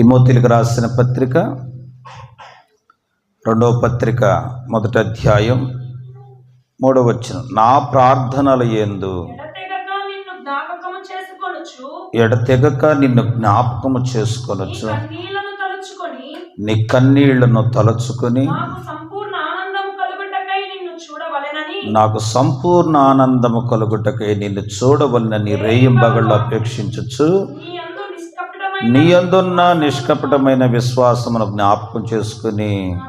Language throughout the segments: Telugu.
తిమోతిలకు రాసిన పత్రిక రెండవ పత్రిక మొదటి అధ్యాయం మూడవ వచ్చిన నా ప్రార్థనల యందు ఎడతెగక నిన్ను జ్ఞాపకము జ్ఞాపకము నీ చేసుకొనొచ్చు కన్నీళ్ళను తలుచుకొని నీ కన్నీళ్ళను తలుచుకొని నాకు సంపూర్ణ ఆనందం కలుగుటకై నిన్ను చూడవలెనని. నాకు సంపూర్ణ ఆనందము కలుగుటకై నిన్ను చూడవలనని రేయింబగళ్ళు అపేక్షించచ్చు నీ నిష్కపటమైన అందున్న నిష్కపటమైన విశ్వాసమును జ్ఞాపకం చేసుకుని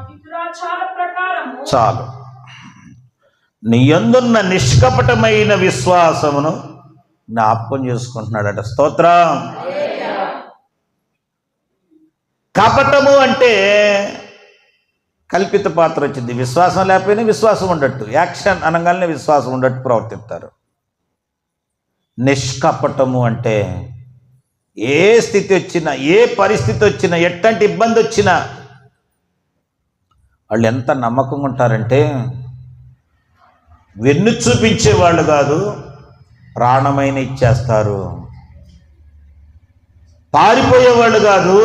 చాలు. నీ అందున్న నిష్కపటమైన విశ్వాసమును జ్ఞాపకం చేసుకుంటున్నాడట. స్తోత్రం. కపటము అంటే కల్పిత పాత్ర వచ్చింది. విశ్వాసం లేకపోయినా విశ్వాసం ఉండట్టు. యాక్షన్ అనగానే విశ్వాసం ఉండట్టు ప్రవర్తిస్తారు. నిష్కపటము అంటే ఏ స్థితి వచ్చినా ఏ పరిస్థితి వచ్చినా ఎట్లాంటి ఇబ్బంది వచ్చినా వాళ్ళు ఎంత నమ్మకంగా ఉంటారంటే వెన్ను చూపించే వాళ్ళు కాదు ప్రాణమైన ఇచ్చేస్తారు. పారిపోయేవాళ్ళు కాదు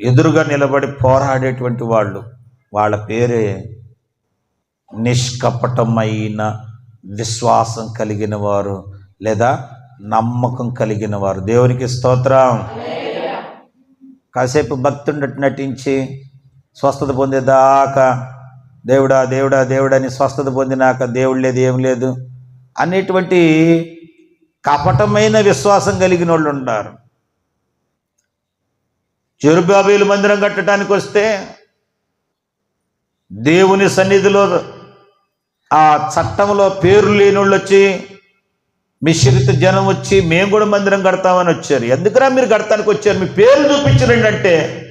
ఎదురుగా నిలబడి పోరాడేటువంటి వాళ్ళు. వాళ్ళ పేరే నిష్కపటమైన విశ్వాసం కలిగిన వారు లేదా నమ్మకం కలిగిన వారు. దేవునికి స్తోత్రం. కాసేపు భక్తి నటించి స్వస్థత పొందేదాకా దేవుడా దేవుడా దేవుడా స్వస్థత పొందినాక దేవుడు లేదు ఏం లేదు అనేటువంటి కపటమైన విశ్వాసం కలిగిన వాళ్ళు ఉంటారు చెరుబాబీలు మందిరం కట్టడానికి వస్తే దేవుని సన్నిధిలో ఆ చట్టంలో పేరు లేని వాళ్ళు వచ్చి మిశ్రిత జనం వచ్చి మేము కూడా మందిరం కడతామని వచ్చారు. ఎందుకురా మీరు కడతానికి వచ్చారు? మీ పేర్లు చూపించరండి అంటే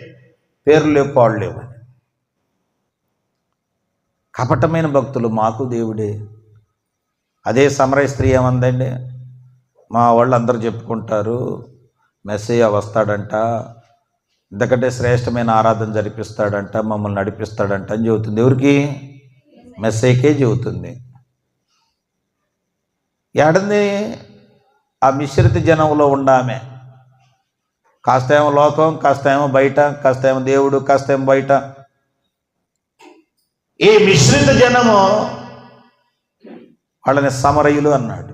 పేర్లు లేవు పాడు లేవు అని. కపటమైన భక్తులు మాకు దేవుడే. అదే సమరయ స్త్రీ ఏమందండి? మా వాళ్ళు అందరూ చెప్పుకుంటారు మెస్సయ్య వస్తాడంట ఇంతకంటే శ్రేష్టమైన ఆరాధన జరిపిస్తాడంట మమ్మల్ని నడిపిస్తాడంట అని చెబుతుంది. ఎవరికి? మెస్సేకే చెబుతుంది. ఏడంది ఆ మిశ్రిత జనంలో ఉండామె కాస్త ఏమో లోకం కాస్త ఏమో బయట కాస్త ఏమో దేవుడు కాస్త ఏమో బయట. ఈ మిశ్రిత జనము వాళ్ళని సమరయులు అన్నాడు.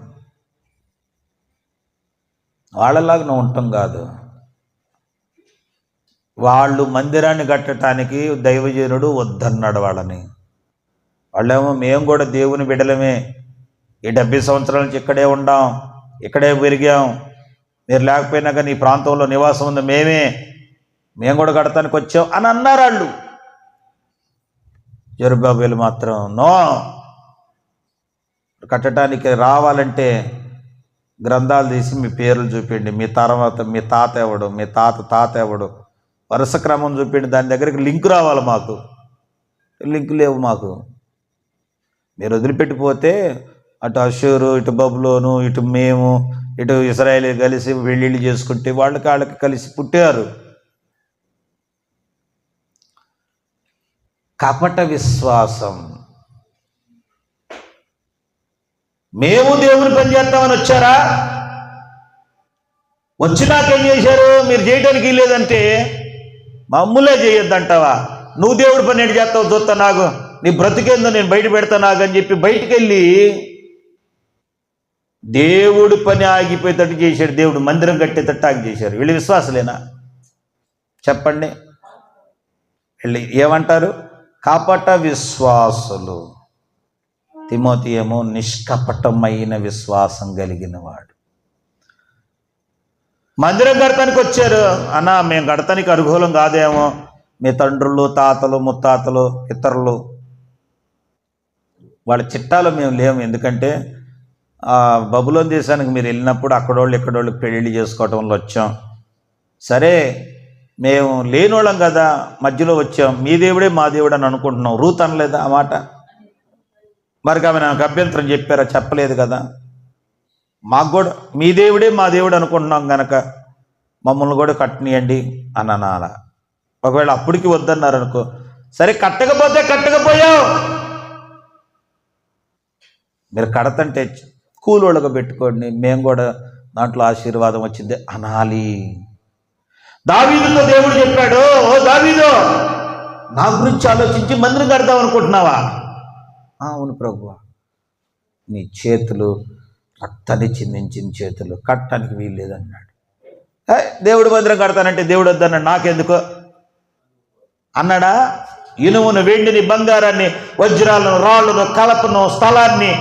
వాళ్ళలాగా నువ్వు ఉంటాం కాదు. వాళ్ళు మందిరాన్ని కట్టడానికి దైవజనుడు వద్దన్నాడు వాళ్ళని. వాళ్ళేమో మేము కూడా దేవుని బిడలమే ఈ డెబ్బై సంవత్సరాల నుంచి ఇక్కడే ఉండాం ఇక్కడే పెరిగాం. మీరు లేకపోయినా కానీ ఈ ప్రాంతంలో నివాసం ఉంది మేమే మేము కూడా కడతానికి వచ్చాం అని అన్నారు వాళ్ళు జరుబాబులు మాత్రం నో కట్టడానికి రావాలంటే గ్రంథాలు తీసి మీ పేర్లు చూపిండి మీ తర్వాత మీ తాత ఎవడు మీ తాత తాత ఎవడు వరుస క్రమం చూపిండి దాని దగ్గరికి లింక్ రావాలి మాకు. లింక్ లేవు మాకు. మీరు వదిలిపెట్టిపోతే అటు అషూరు ఇటు బబులోను ఇటు మేము ఇటు ఇస్రాయేల్ కలిసి వెళ్ళిళ్ళు చేసుకుంటే వాళ్ళకి వాళ్ళకి కలిసి పుట్టారు. కపట విశ్వాసం. మేము దేవుని పని చేస్తామని వచ్చారా? వచ్చినాకేం చేశారు? మీరు చేయడానికి లేదంటే మమ్ములే చేయొద్దంటావా? నువ్వు దేవుడి పని ఏంటి చేస్తావు? చూస్తా నాకు నీ బ్రతికేందో నేను బయట పెడతా నాకు అని చెప్పి బయటికి వెళ్ళి దేవుడు పని ఆగిపోయేటట్టు చేశాడు దేవుడు మందిరం కట్టేటట్టు ఆగి చేశారు. వీళ్ళు విశ్వాసలేనా? చెప్పండి. వీళ్ళు ఏమంటారు? కాపట విశ్వాసులు. తిమోతి ఏమో నిష్కపటమైన విశ్వాసం కలిగిన వాడు. మందిరం కడతానికి వచ్చారు. అన్న మేము కడతానికి అనుకూలం కాదేమో. మీ తండ్రులు తాతలు ముత్తాతలు ఇతరులు. వాళ్ళ చిట్టాలు మేము లేము. ఎందుకంటే బబులోని దేశానికి మీరు వెళ్ళినప్పుడు అక్కడోళ్ళు ఇక్కడోళ్ళు పెళ్ళిళ్ళు చేసుకోవటంలో వచ్చాం. సరే మేము లేనోళ్ళం కదా మధ్యలో వచ్చాం. మీ దేవుడే మా దేవుడు అని అనుకుంటున్నాం. రూత్ అనలేదా ఆ మాట? మరి ఆమె నాకు అభ్యంతరం చెప్పారా? చెప్పలేదు కదా. మాకు కూడా మీ దేవుడే మా దేవుడు అనుకుంటున్నాం కనుక మమ్మల్ని కూడా కట్టనియండి అని అనాల ఒకవేళ అప్పటికి వద్దన్నారు అనుకో సరే కట్టకపోతే కట్టకపోయావు. మీరు కడతంటే కూలోళ్ళకు పెట్టుకోండి. మేము కూడా దాంట్లో ఆశీర్వాదం వచ్చింది. అనాలి. దావీదుతో దేవుడు చెప్పాడు ఓ దావీదు నా గురించి ఆలోచించి మందిరం కడదాం అనుకుంటున్నావా? అవును ప్రభు నీ చేతులు రక్తాన్ని చిందించిన చేతులు కట్టడానికి వీలు లేదన్నాడు "ఏ, దేవుడు మందిరం కడతానంటే దేవుడు వద్దన్నాడు. నాకెందుకో? అన్నాడా ఇనుమును వెండిని బంగారాన్ని వజ్రాలను రాళ్ళను కలపను స్థలాన్ని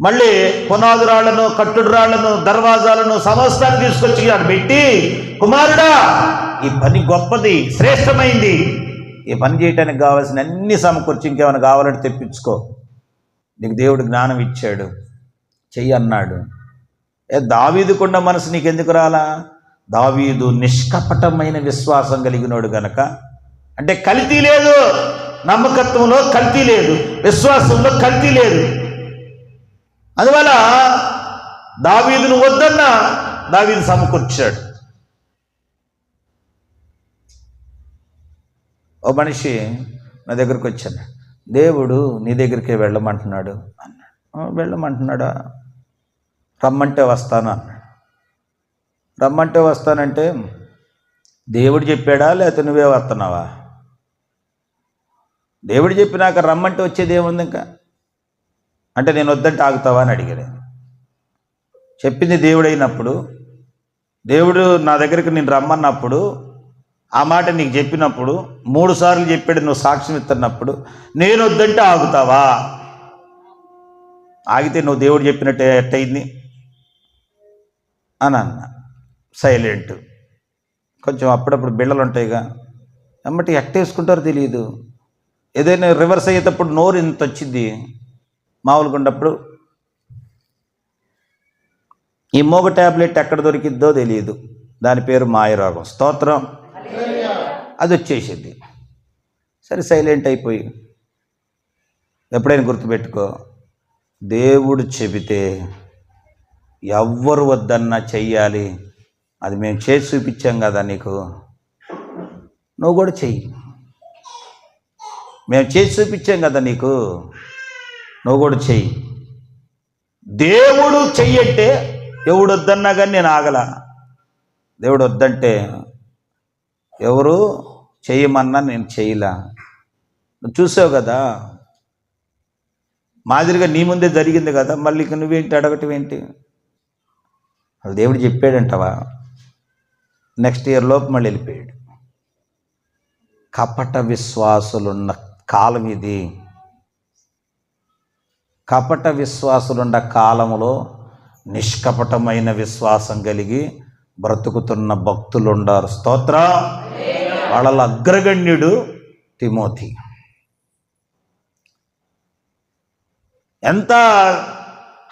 మళ్ళీ పునాది రాళ్ళను కట్టుడు రాళ్ళను దర్వాజాలను సమస్తాన్ని తీసుకొచ్చి అక్కడ పెట్టి కుమారుడా ఈ పని గొప్పది శ్రేష్టమైంది. ఈ పని చేయటానికి కావాల్సిన అన్ని సమకూర్చి ఇంకేమైనా కావాలంటే తెప్పించుకో. నీకు దేవుడు జ్ఞానం ఇచ్చాడు. చెయ్యి అన్నాడు. ఏ దావీదుకున్న మనసు నీకెందుకు రాలా? దావీదు నిష్కపటమైన విశ్వాసం కలిగినోడు గనక. అంటే కల్తీ లేదు. నమ్మకత్వంలో కల్తీ లేదు. విశ్వాసంలో కల్తీ లేదు. అందువల్ల దావీదును వద్దన్న దావీదు సమకూర్చాడు. ఓ మనిషి నా దగ్గరకు వచ్చాను దేవుడు నీ దగ్గరికే వెళ్ళమంటున్నాడు అన్నాడు. వెళ్ళమంటున్నాడా? రమ్మంటే వస్తాను అన్నాడు. రమ్మంటే వస్తానంటే దేవుడు చెప్పాడా లేకపోతే నువ్వే వస్తున్నావా? దేవుడు చెప్పినాక రమ్మంటే వచ్చేది ఏముంది ఇంకా? అంటే నేను వద్దంటే ఆగుతావా అని అడిగాడు చెప్పింది దేవుడైనప్పుడు దేవుడు నా దగ్గరికి నేను రమ్మన్నప్పుడు ఆ మాట నీకు చెప్పినప్పుడు మూడు సార్లు చెప్పాడు నువ్వు సాక్ష్యం ఇస్తున్నప్పుడు నేను వద్దంటే ఆగుతావా? ఆగితే నువ్వు దేవుడు చెప్పినట్టే ఎట్టయింది అని అన్న. సైలెంట్. కొంచెం అప్పుడప్పుడు బిళ్ళలు ఉంటాయిగా ఎమ్మటి ఎట్టేసుకుంటారో తెలియదు ఏదైనా రివర్స్ అయ్యేటప్పుడు నోరు ఇంత వచ్చింది. మామూలుగా ఉన్నప్పుడు ఈ మోగ ట్యాబ్లెట్ ఎక్కడ దొరికిద్దో తెలియదు. దాని పేరు మాయరోగం. స్తోత్రం. అది వచ్చేసింది. సరే సైలెంట్ అయిపోయి. ఎప్పుడైనా గుర్తుపెట్టుకో దేవుడు చెబితే ఎవ్వరు వద్దన్నా చెయ్యాలి. అది మేము చేసి చూపించాం కదా నీకు. నువ్వు కూడా చెయ్యి. మేము చేసి చూపించాం కదా నీకు. నువ్వు కూడా చెయ్యి. దేవుడు చెయ్యంటే ఎవడు వద్దన్నా కానీ నేను ఆగల. దేవుడు వద్దంటే ఎవరు చెయ్యమన్నా నేను చేయలా నువ్వు చూసావు కదా? మాదిరిగా నీ ముందే జరిగింది కదా? మళ్ళీ ఇక నువ్వేంటి? అడగటం ఏంటి? అది దేవుడు చెప్పాడంటవా? నెక్స్ట్ ఇయర్ లోపు మళ్ళీ వెళ్ళిపోయాడు. కపట విశ్వాసులున్న కాలం ఇది. కపట విశ్వాసులుండ కాలములో నిష్కపటమైన విశ్వాసం కలిగి బ్రతుకుతున్న భక్తులుండారు. స్తోత్ర. వాళ్ళ అగ్రగణ్యుడు తిమోతి. ఎంత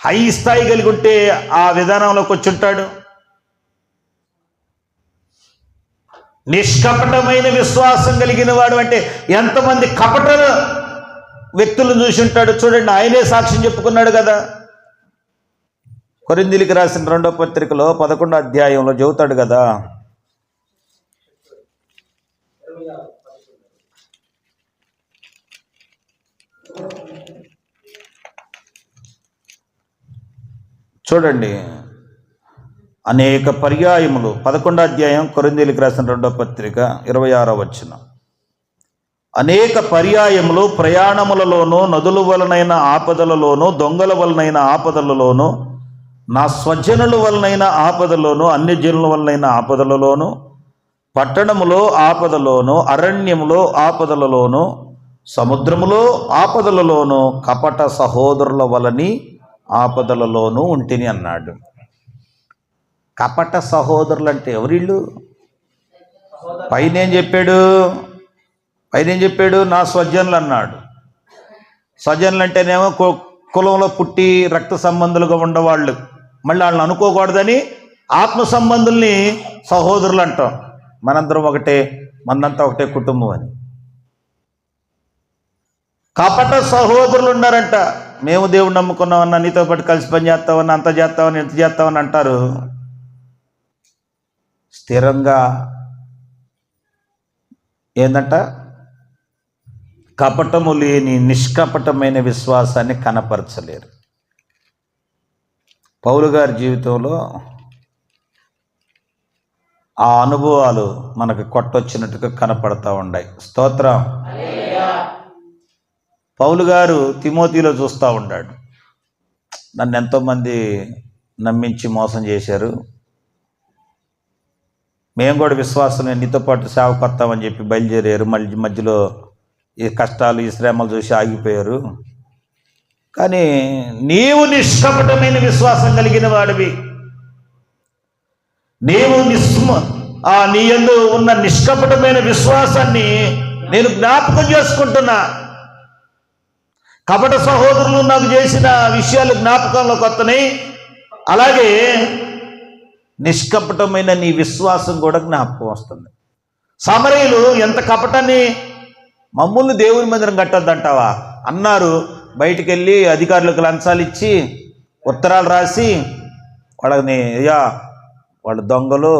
హై స్థాయి కలిగి ఉంటే ఆ విధానంలోకి వచ్చి ఉంటాడు నిష్కపటమైన విశ్వాసం కలిగిన వాడు అంటే ఎంతమంది కపట వ్యక్తులను చూసి ఉంటాడు. చూడండి ఆయనే సాక్ష్యం చెప్పుకున్నాడు కదా. కొరిందిలికి రాసిన రెండో పత్రికలో పదకొండో అధ్యాయంలో చెబుతాడు కదా. చూడండి అనేక పర్యాయములు. పదకొండో అధ్యాయం కొరిందీలకు రాసిన రెండో పత్రిక ఇరవై ఆరో వచ్చిన అనేక పర్యాయములు ప్రయాణములలోనూ నదుల వలనైన ఆపదలలోనూ దొంగల వలనైన ఆపదలలోనూ నా స్వజనుల వలనైన ఆపదలోనూ అన్యజనుల వలనైన ఆపదలలోనూ పట్టణములో ఆపదలోనూ అరణ్యములో ఆపదలలోనూ సముద్రములో ఆపదలలోనూ కపట సహోదరుల వలని ఆపదలలోనూ ఉంటిని అన్నాడు. కపట సహోదరులు అంటే ఎవరిళ్ళు? పైన ఏం చెప్పాడు? ఆయన ఏం చెప్పాడు? నా స్వజనులు అన్నాడు. స్వజనులు అంటేనేమో కు- కులంలో పుట్టి రక్త సంబంధులుగా ఉండవాళ్ళు. మళ్ళీ వాళ్ళని అనుకోకూడదని ఆత్మ సంబంధుల్ని సహోదరులు అంటాం. మనందరం ఒకటే మనంతా ఒకటే కుటుంబం అని. కపట సహోదరులు ఉన్నారంట. మేము దేవుడు నమ్ముకున్నామన్నా నీతో పాటు కలిసి పని చేస్తామని అంత చేస్తామని ఇంత చేస్తామని అంటారు. స్థిరంగా ఏంటంట కపటము లేని నిష్కపటమైన విశ్వాసాన్ని కనపరచలేరు. పౌలు గారి జీవితంలో ఆ అనుభవాలు మనకు కొట్టొచ్చినట్టుగా కనపడతా ఉన్నాయి స్తోత్రం. పౌలు గారు తిమోతిలో చూస్తూ ఉన్నాడు నన్ను ఎంతోమంది నమ్మించి మోసం చేశారు. మేము కూడా విశ్వాసం నీతో పాటు సేవకొత్తామని చెప్పి బయలుదేరారు. మళ్ళీ మధ్యలో ఈ కష్టాలు ఈ శ్రమలు చూసి ఆగిపోయారు. కానీ నీవు నిష్కపటమైన విశ్వాసం కలిగిన వాడివి. నీవు నిస్మ ఆ నీ ఎందు ఉన్న నిష్కపటమైన విశ్వాసాన్ని నేను జ్ఞాపకం చేసుకుంటున్నా. కపట సహోదరులు నాకు చేసిన విషయాలు జ్ఞాపకంలోకి వస్తున్నాయి అలాగే నిష్కపటమైన నీ విశ్వాసం కూడా జ్ఞాపకం వస్తుంది. సమరయులు ఎంత కపటాన్ని మమ్మల్ని దేవుని మందిరం కట్టొద్దంటావా? అన్నారు. బయటికి వెళ్ళి అధికారులకు లంచాలు ఇచ్చి ఉత్తరాలు రాసి వాళ్ళని అయ్యా వాళ్ళు దొంగలు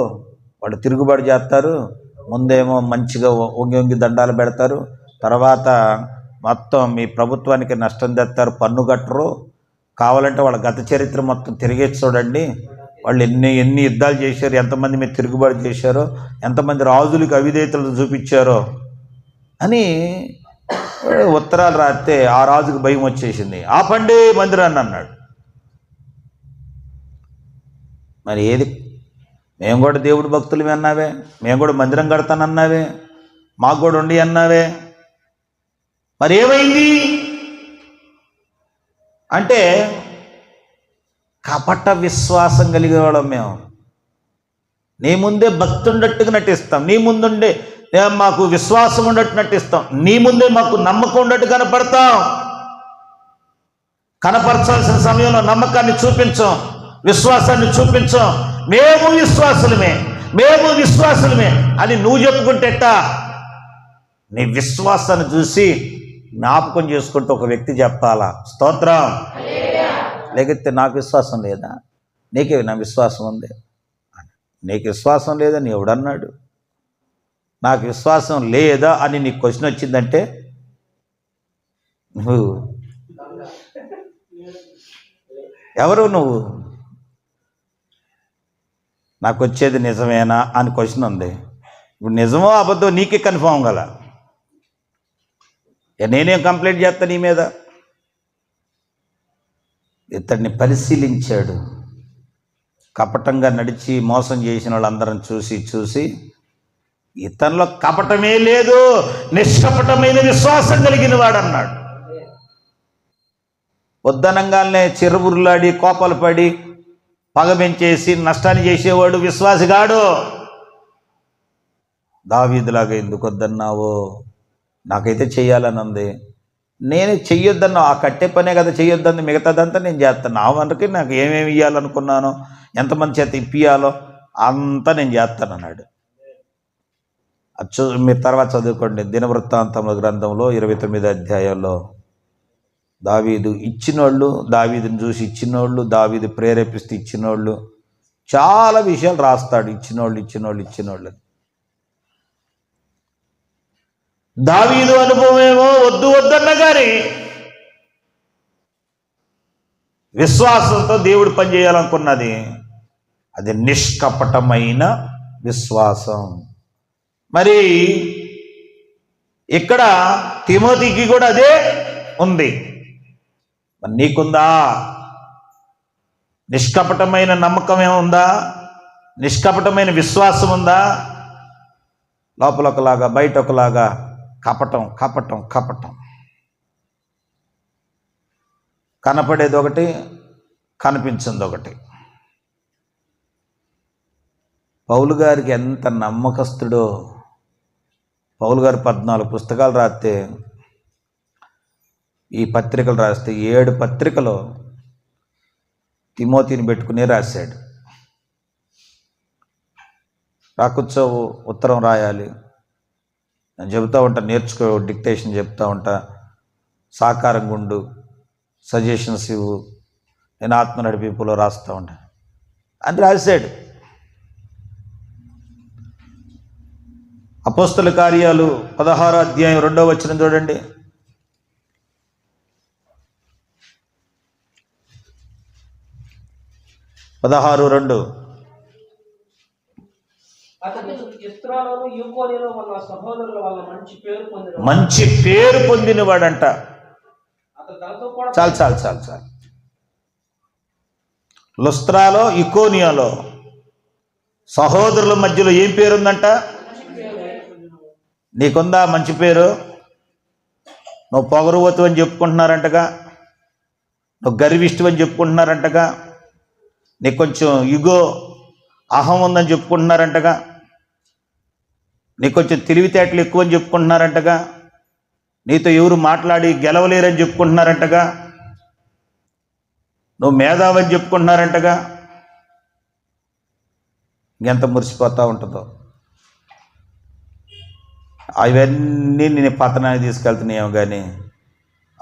వాళ్ళు తిరుగుబాటు చేస్తారు. ముందేమో మంచిగా వంగి వంగి దండాలు పెడతారు. తర్వాత మొత్తం మీ ప్రభుత్వానికి నష్టం తెస్తారు పన్ను కట్టరు. కావాలంటే వాళ్ళ గత చరిత్ర మొత్తం తిరిగేసి చూడండి. వాళ్ళు ఎన్ని ఎన్ని యుద్ధాలు చేశారు ఎంతమంది మీరు తిరుగుబాటు చేశారో ఎంతమంది రాజులకు అవిధేయతలు చూపించారో. అని ఉత్తరాలు రాస్తే ఆ రాజుకు భయం వచ్చేసింది. ఆపండి మందిరాన్ని అన్నాడు. మరి ఏది? మేము కూడా దేవుడి భక్తులు అన్నావే. మేము కూడా మందిరం కడతానన్నావే మాకు కూడా ఉండి అన్నావే. మరి ఏమైంది? అంటే కపట విశ్వాసం కలిగే వాళ్ళం మేము. నీ ముందే భక్తుండట్టుగా నటిస్తాం. నీ ముందుండే మాకు విశ్వాసం ఉన్నట్టు ఇస్తాం. నీ ముందే మాకు నమ్మకం ఉన్నట్టు కనపడతాం. కనపరచాల్సిన సమయంలో నమ్మకాన్ని చూపించాం. విశ్వాసాన్ని చూపించాం. మేము విశ్వాసులమే. మేము విశ్వాసులమే అని నువ్వు చెప్పుకుంటేట నీ విశ్వాసాన్ని చూసి జ్ఞాపకం చేసుకుంటూ ఒక వ్యక్తి చెప్పాలా? స్తోత్రం. లేకపోతే నాకు విశ్వాసం లేదా? నీకే నా విశ్వాసం ఉంది. నీకు విశ్వాసం లేదని ఎవడన్నాడు? నాకు విశ్వాసం లేదా అని నీకు క్వశ్చన్ వచ్చిందంటే నువ్వు. ఎవరు నువ్వు? నాకు వచ్చేది నిజమేనా అని క్వశ్చన్ ఉంది. ఇప్పుడు నిజమో అబద్ధం నీకే కన్ఫామ్ గల. నేనేం కంప్లైంట్ చేస్తా నీ మీద? ఇతడిని పరిశీలించాడు. కపటంగా నడిచి మోసం చేసిన వాళ్ళందరం చూసి చూసి ఇతనిలో కపటమే లేదు నిష్కపటమైన విశ్వాసం కలిగిన వాడు అన్నాడు వద్దనంగానే చిరుబుర్లాడి కోపాలు పడి పగబెంచేసి నష్టాన్ని చేసేవాడు విశ్వాసిగాడు. దావీదులాగా ఎందుకు వద్దన్నావో? నాకైతే చేయాలని ఉంది నేను చెయ్యొద్దన్నా ఆ కట్టే పనే కదా చెయ్యొద్దంది మిగతాదంతా నేను చేస్తాను నా వరకు నాకు ఏమేమి ఇవ్వాలనుకున్నానో ఎంతమంది చేత ఇప్పియాలో అంతా నేను చేస్తాను అన్నాడు చూ మీరు తర్వాత చదువుకోండి. దినవృత్తాంతముల గ్రంథంలో ఇరవై తొమ్మిది అధ్యాయంలో దావీదు ఇచ్చినోళ్ళు దావీదుని చూసి ఇచ్చినోళ్ళు దావీదు ప్రేరేపిస్తే ఇచ్చినోళ్ళు చాలా విషయాలు రాస్తాడు. ఇచ్చినోళ్ళు ఇచ్చినోళ్ళు ఇచ్చినోళ్ళు దావీదు అనుభవం ఏమో వద్దు వద్దన్న కానీ విశ్వాసంతో దేవుడు పనిచేయాలనుకున్నది. అది నిష్కపటమైన విశ్వాసం. మరి ఇక్కడ తిమోతికి కూడా అదే ఉంది. మరి నీకుందా? నిష్కపటమైన నమ్మకం ఏముందా నిష్కపటమైన విశ్వాసం ఉందా? లోపల ఒకలాగా బయట ఒకలాగా కపటం కపటం కపటం. కనపడేది ఒకటి కనిపించింది ఒకటి. పౌలు గారికి ఎంత నమ్మకస్తుడో పౌలు గారు పద్నాలుగు పుస్తకాలు రాస్తే ఈ పత్రికలు రాస్తే ఏడు పత్రికలు తిమోతిని పెట్టుకుని రాశాడు. రాకుచ్చో ఉత్తరం రాయాలి. నేను చెబుతూ ఉంటా నేర్చుకో డిక్టేషన్ చెప్తా ఉంటా. సాకారం గుండు సజెషన్స్ ఇవ్వు. నేను ఆత్మ నడిపింపులో రాస్తూ ఉంటా. అని రాశాడు. అపోస్తల కార్యాలు పదహారో అధ్యాయం రెండో వచ్చిన చూడండి. పదహారు రెండు. మంచి పేరు పొందినవాడంట చాలు చాలు చాలు చాలు. లుస్త్రాలో ఇకోనియాలో సహోదరుల మధ్యలో ఏం పేరు ఉందంట నీకుందా మంచి పేరు? నువ్వు పొగరువతు అని చెప్పుకుంటున్నారంటగా? నువ్వు గర్విష్టి అని చెప్పుకుంటున్నారంటగా? నీకు కొంచెం ఇగో అహం ఉందని చెప్పుకుంటున్నారంటగా? నీకు కొంచెం తెలివితేటలు ఎక్కువ అని చెప్పుకుంటున్నారంటగా? నీతో ఎవరు మాట్లాడి గెలవలేరని చెప్పుకుంటున్నారంటగా? నువ్వు మేధావని చెప్పుకుంటున్నారంటగా? ఎంత మురిసిపోతూ ఉంటుందో. అవన్నీ నేను పతనానికి తీసుకెళ్తున్నాయేమో కానీ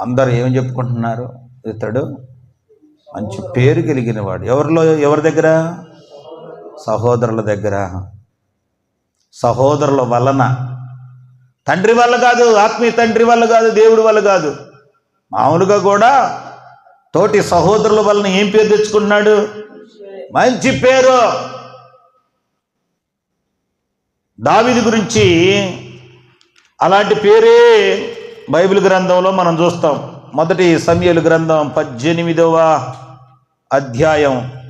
అందరూ ఏమని చెప్పుకుంటున్నారు? ఇతడు మంచి పేరు కలిగిన వాడు ఎవరిలో ఎవరి దగ్గర? సహోదరుల దగ్గర. సహోదరుల వలన. తండ్రి వల్ల కాదు ఆత్మీయ తండ్రి వల్ల కాదు దేవుడి వల్ల కాదు. మామూలుగా కూడా తోటి సహోదరుల వలన ఏం పేరు తెచ్చుకుంటున్నాడు? మంచి పేరు. దావిది గురించి అలాంటి పేరే బైబిల్ గ్రంథంలో మనం చూస్తాం. మొదటి సమయలు గ్రంథం పద్దెనిమిదవ అధ్యాయం.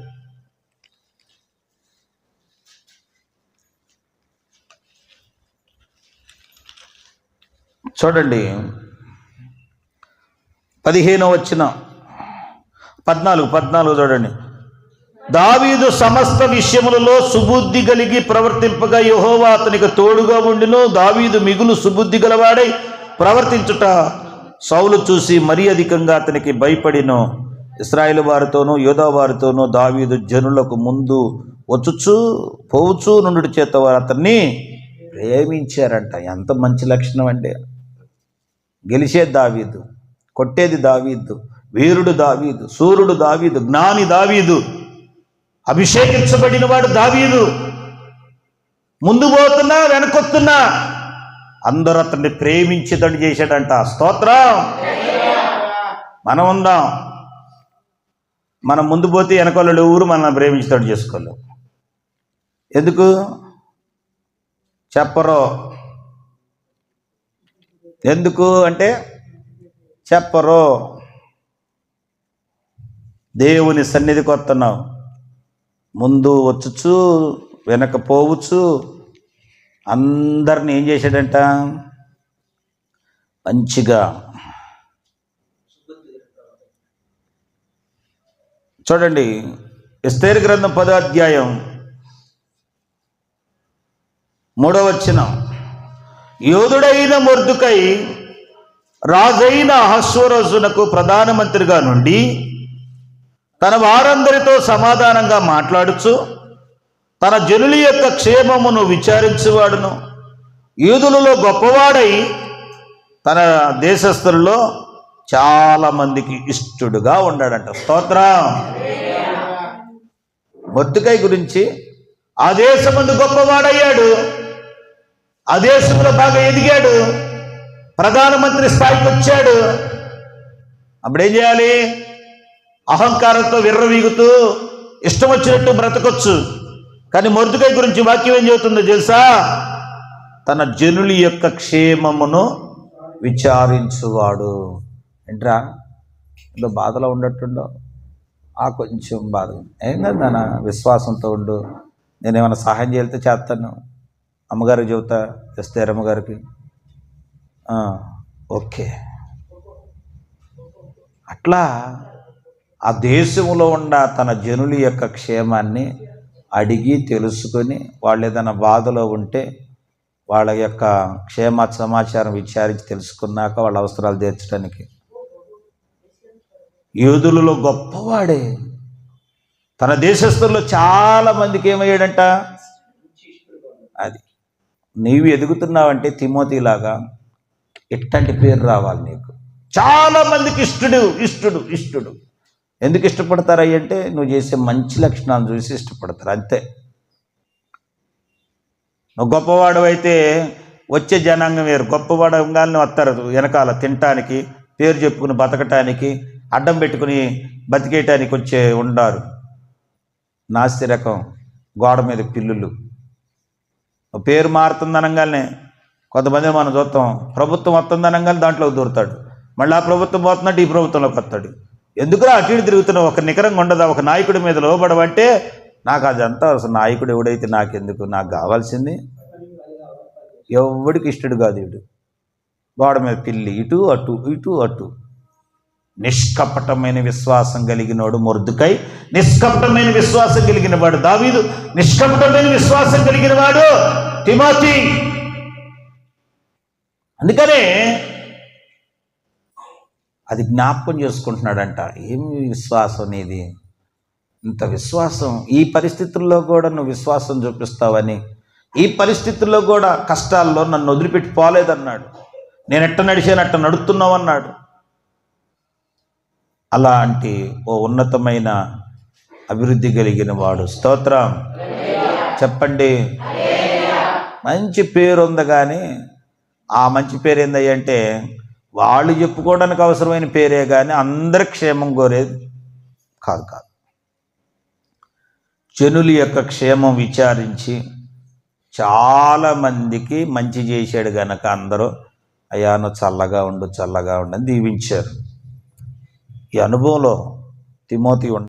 చూడండి. పదిహేనో వచ్చిన పద్నాలుగు పద్నాలుగు చూడండి. దావీదు సమస్త విషయములలో సుబుద్ధి కలిగి ప్రవర్తింపగా యహోవా అతనికి తోడుగా ఉండిను. దావీదు మిగులు సుబుద్ధి గలవాడై ప్రవర్తించుట సౌలు చూసి మరీ అధికంగా అతనికి భయపడిను. ఇస్రాయేల్ వారితోనూ యోధా వారితోనూ దావీదు జనులకు ముందు వచ్చుచు పోవచ్చు నుండి చేత వారు అతన్ని ప్రేమించారంట. ఎంత మంచి లక్షణం అంటే గెలిచేది దావీదు కొట్టేది దావీదు వీరుడు దావీదు సూర్యుడు దావీదు జ్ఞాని దావీదు. అభిషేకించబడిన వాడు దావీదు. ముందు పోతున్నా వెనకొస్తున్నా అందరూ అతన్ని ప్రేమించేటట్టు చేశాడంట. స్తోత్రం. మనం ఉందాం. మనం ముందు పోతే వెనకాల ఊరు మనం ప్రేమించేటట్టు చేసుకోలేం. ఎందుకు? చెప్పరు. ఎందుకు అంటే చెప్పరు. దేవుని సన్నిధికి వస్తున్నావు ముందు వచ్చుచు వెనక పోవచ్చు అందరిని ఏం చేశాడంట? మంచిగా చూడండి ఎస్తేరు గ్రంథం పదో అధ్యాయం మూడవ వచ్చిన యోధుడైన మొర్దుకై రాజైన అహస్వరసునకు ప్రధానమంత్రిగా నుండి తన వారందరితో సమాధానంగా మాట్లాడుచు తన జనుల యొక్క క్షేమమును విచారించువాడును. యూదులలో గొప్పవాడై తన దేశస్థులలో చాలా మందికి ఇష్టడుగా ఉన్నాడంట స్తోత్రం. మొద్దుకై గురించి ఆ దేశమందు గొప్పవాడయ్యాడు. ఆ దేశంలో బాగా ఎదిగాడు. ప్రధానమంత్రి స్థాయికి వచ్చాడు. అప్పుడేం చేయాలి? అహంకారంతో విర్రవీగుతూ ఇష్టం వచ్చినట్టు బ్రతకొచ్చు. కానీ మొరుదుకై గురించి వాక్యం ఏం చెబుతుందో తెలుసా? తన జనుల యొక్క క్షేమమును విచారించువాడు. ఏంట్రా? ఏదో బాధలో ఉండట్టుండో ఆ కొంచెం బాధ. ఏం కాదు నాన్న విశ్వాసంతో ఉండు. నేను ఏమైనా సహాయం చేస్తే చేస్తాను. అమ్మగారు చెబుతా తెస్తే అమ్మగారికి. ఓకే. అట్లా ఆ దేశంలో ఉన్న తన జనుల యొక్క క్షేమాన్ని అడిగి తెలుసుకొని వాళ్ళు ఏదైనా బాధలో ఉంటే వాళ్ళ యొక్క క్షేమ సమాచారం విచారించి తెలుసుకున్నాక వాళ్ళ అవసరాలు తీర్చడానికి. యూదులలో గొప్పవాడే. తన దేశస్తుల్లో చాలా మందికి ఏమయ్యాడంట? అది. నీవు ఎదుగుతున్నావంటే తిమోతిలాగా ఇట్టంటి పేరు రావాలి నీకు. చాలా మందికి ఇష్టడు ఇష్టడు ఇష్టడు. ఎందుకు ఇష్టపడతారు అంటే నువ్వు చేసే మంచి లక్షణాలు చూసి ఇష్టపడతారు అంతే. నువ్వు గొప్పవాడు అయితే వచ్చే జనాంగం వేరు. గొప్పవాడంగానే వస్తారు వెనకాల తినటానికి పేరు చెప్పుకుని బతకటానికి అడ్డం పెట్టుకుని బతికేయటానికి వచ్చే ఉండారు. నాస్తి రకం గోడ మీద పిల్లులు. పేరు మారుతుందనంగానే కొంతమంది మనం చూస్తాం ప్రభుత్వం వస్తుందనంగానే దాంట్లో దాంట్లోకి దూరుతాడు. మళ్ళీ ఆ ప్రభుత్వం పోతున్నట్టు ఈ ప్రభుత్వంలోకి వస్తాడు. ఎందుకురా అటు ఇటు తిరుగుతున్నావు? ఒక నికరంగా ఉండదా ఒక నాయకుడి మీద లోబడవంటే నాకు అదంతా అసలు నాయకుడు ఎవడైతే నాకెందుకు? నాకు కావాల్సింది ఎవడికి ఇష్టడు కాదు ఇడు గోడ మీద పిల్లి ఇటు అటు ఇటు అటు. నిష్కపటమైన విశ్వాసం కలిగినోడు మొర్దుకై నిష్కపటమైన విశ్వాసం కలిగిన వాడు దావీదు నిష్కపటమైన విశ్వాసం కలిగిన వాడు తిమాతి. అందుకనే అది జ్ఞాపకం చేసుకుంటున్నాడంట. ఏమి విశ్వాసం నీది? ఇంత విశ్వాసం. ఈ పరిస్థితుల్లో కూడా నువ్వు విశ్వాసం చూపిస్తావని. ఈ పరిస్థితుల్లో కూడా కష్టాల్లో నన్ను వదిలిపెట్టి పోలేదన్నాడు. నేను ఎట్ట నడిచానట్ట నడుస్తున్నావు అన్నాడు. అలాంటి ఓ ఉన్నతమైన అభివృద్ధి కలిగిన వాడు. స్తోత్రం. చెప్పండి. మంచి పేరు ఉంది కానీ ఆ మంచి పేరు ఏందయ్యంటే అంటే వాళ్ళు చెప్పుకోవడానికి అవసరమైన పేరే కానీ అందరి క్షేమం కోరేది కాదు కాదు. జనుల యొక్క క్షేమం విచారించి చాలామందికి మంచి చేశాడు గనక అందరూ అయాను చల్లగా ఉండు చల్లగా ఉండు అని దీవించారు. ఈ అనుభవంలో తిమోతి ఉండ